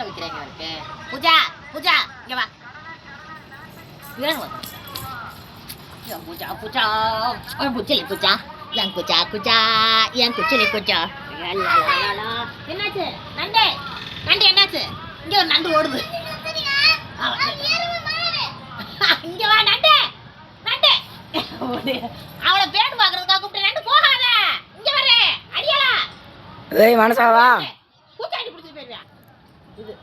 மேல வைக்கிறாங்க இருக்கு. பூஜா பூஜா இங்க வா. ஐயோ, பூஜா பூஜா. என் குச்சா குச்சா என் குச்சலி குச்சா. என்னாச்சு? நண்டே. நண்டு என்னாச்சு? இங்க ஒரு நண்டு ஓடுது. இங்க வா நண்டு. நண்டு. ஓடு. அவளை பேடு பாக்குறதுக்காக கூப்பிட்டு நண்டு போகாத. இங்க வரே அடியாளா ஏய் மனசாவா? இது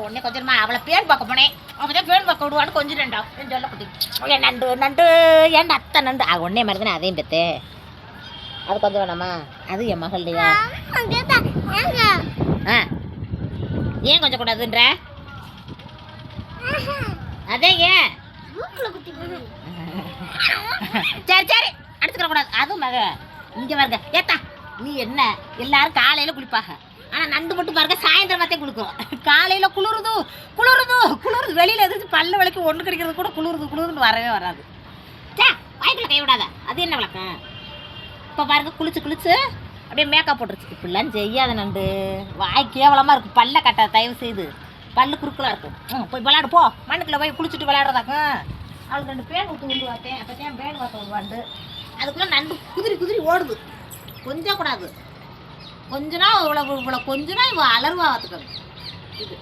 உடனே கொஞ்சமா அவளை பேர் பார்க்க போனேன். அவதான் பேர் பார்க்க விடுவான்னு கொஞ்சம் ரெண்டா ரெண்டு சொல்ல குட்டி நண்டு நண்டு. ஏன் அத்தை நண்டு? அது உடனே மாதிரி தானே அதையும் பெத்து. அது கொஞ்சம் வேணாமா? அது என் மகள் இல்லையா? ஆ. ஏன் கொஞ்சம் கூடாதுன்ற? அதே ஏன்? சரி சரி. அடுத்துக்கிற கூடாது அதுவும் மக. இங்கே வருங்க ஏத்தா. நீ என்ன? எல்லாரும் காலையில் குளிப்பாங்க. ஆனால் நண்டு மட்டும் பாருங்க சாயந்தரம் பார்த்தே குளிக்கும். காலையில் குளிருது குளிருது குளிருது. வெளியில் எதிர்த்து பல்ல விளக்கு ஒன்று கிடைக்கிறது கூட குளிருது குளிருதுன்னு வரவே வராது. சே வயிற்றுல கை விடாத. அது என்ன வழக்கம்? இப்போ பாருங்க குளிச்சு குளிச்சு அப்படியே மேக்கப் போட்டுருச்சு. இப்படிலாம் செய்யாத நண்டு. வாய் கேவலமாக இருக்கும். பல்ல கட்டாத தயவு செய்து. பல்லு குறுக்கலா இருக்கும். ம், போய் விளையாடு போ. மண்ணுக்குள்ளே போய் குளிச்சுட்டு விளையாடுறதாக்கும் அவளுக்கு ரெண்டு பேன் ஊற்று விண்டு பார்த்தேன் அப்போ தான் பேன் வாத்த அதுக்குள்ளே நண்டு குதிரி குதிரி ஓடுது. கொஞ்சம் கூடாது கொஞ்ச நாள் இவ்வளோ இவ்வளோ கொஞ்ச நாள் இவ பார்த்துக்கணும் இது.